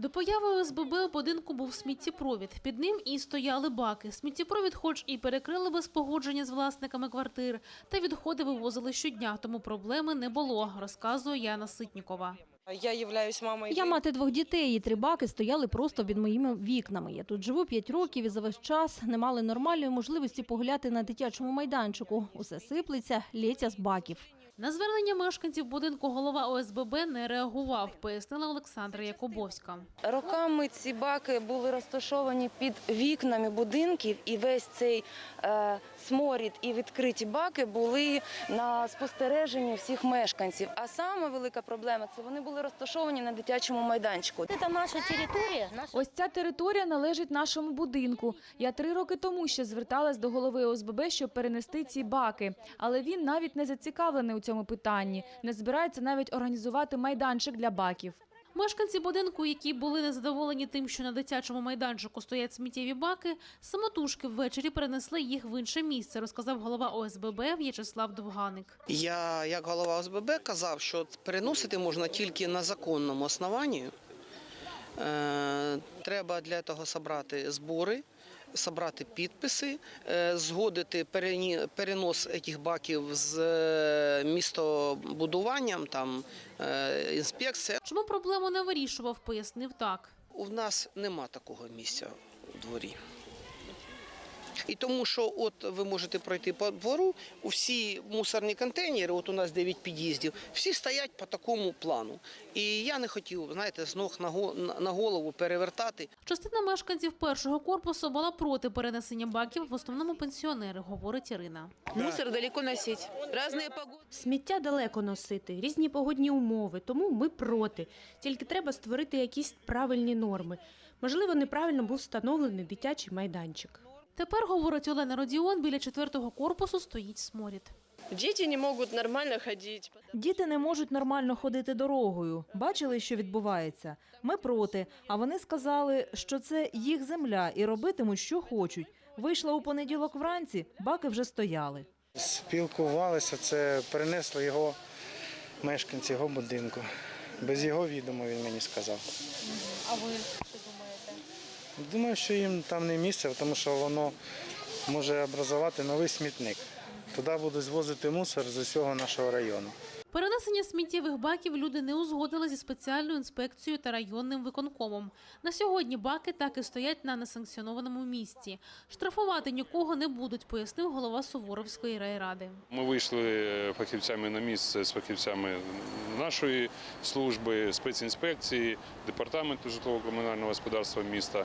До появи ОСББ у будинку був сміттєпровід. Під ним і стояли баки. Сміттєпровід хоч і перекрили без погодження з власниками квартир, та відходи вивозили щодня, тому проблеми не було, розказує Яна Ситнікова. Я являюсь мамою. Я мати двох дітей, і три баки стояли просто під моїми вікнами. Я тут живу п'ять років і за весь час не мали нормальної можливості погуляти на дитячому майданчику. Усе сиплеться, лється з баків. На звернення мешканців будинку голова ОСББ не реагував, пояснила Олександра Якубовська. Роками ці баки були розташовані під вікнами будинків, і весь цей е, сморід і відкриті баки були на спостереженні всіх мешканців. А саме велика проблема це вони були розташовані на дитячому майданчику. Это наша территория, наша Ось ця територія належить нашому будинку. Я три роки тому ще зверталась до голови ОСББ, щоб перенести ці баки. Але він навіть не зацікавлений у цьому питанні. Не збирається навіть організувати майданчик для баків. Мешканці будинку, які були незадоволені тим, що на дитячому майданчику стоять сміттєві баки, самотужки ввечері перенесли їх в інше місце, розказав голова ОСББ В'ячеслав Довганик. Я, як голова ОСББ, казав, що переносити можна тільки на законному основанні. Е, Треба для того зібрати збори, зібрати підписи, е, згодити перенос цих баків з е, містобудуванням, там, е, інспекція. Чому проблему не вирішував, пояснив так. У нас нема такого місця у дворі. І тому, що от ви можете пройти по двору, усі мусорні контейнери, от у нас 9 під'їздів, всі стоять по такому плану. І я не хотів, знаєте, з ног на го- на- на голову перевертати. Частина мешканців першого корпусу була проти перенесення баків, в основному пенсіонери, говорить Ірина. Мусор далеко носить. Разные погоды. Сміття далеко носити, різні погодні умови, тому ми проти. Тільки треба створити якісь правильні норми. Можливо, неправильно був встановлений дитячий майданчик. Тепер, говорить Олена Родіон, біля четвертого корпусу стоїть сморід. Дети не могут нормально ходить. Діти не можуть нормально ходити дорогою. Бачили, що відбувається. Ми проти. А вони сказали, що це їх земля і робитимуть, що хочуть. Вийшла у понеділок вранці, баки вже стояли. Спілкувалися, це перенесли його мешканці його будинку. Без його відомо він мені сказав. А ви що думаєте? Думаю, що їм там не місце, тому що воно може образувати новий смітник. Туди будуть звозити мусор з усього нашого району. Перенесення сміттєвих баків люди не узгодили зі спеціальною інспекцією та районним виконкомом. На сьогодні баки так і стоять на несанкціонованому місці. Штрафувати нікого не будуть, пояснив голова Суворовської райради. Ми вийшли е, фахівцями на місце з фахівцями нашої служби, спецінспекції, департаменту житлово-комунального господарства міста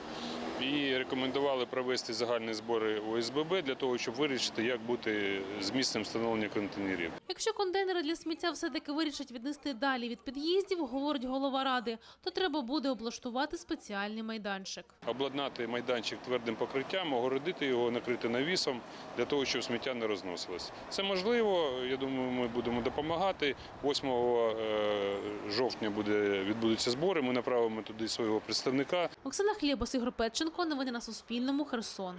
і рекомендували провести загальні збори ОСББ для того, щоб вирішити, як бути з місцем встановлення контейнерів. Якщо контейнери для сміття все-таки вирішать віднести далі від під'їздів, говорить голова ради, то треба буде облаштувати спеціальний майданчик. Обладнати майданчик твердим покриттям, огородити його, накрити навісом для того, щоб сміття не розносилось. Це можливо. Я думаю, ми будемо допомагати. 8 е, жовтня буде відбудуться збори. Ми направимо туди свого представника. Оксана Хлєбос, Ігор Петченко. Новини на Суспільному. Херсон.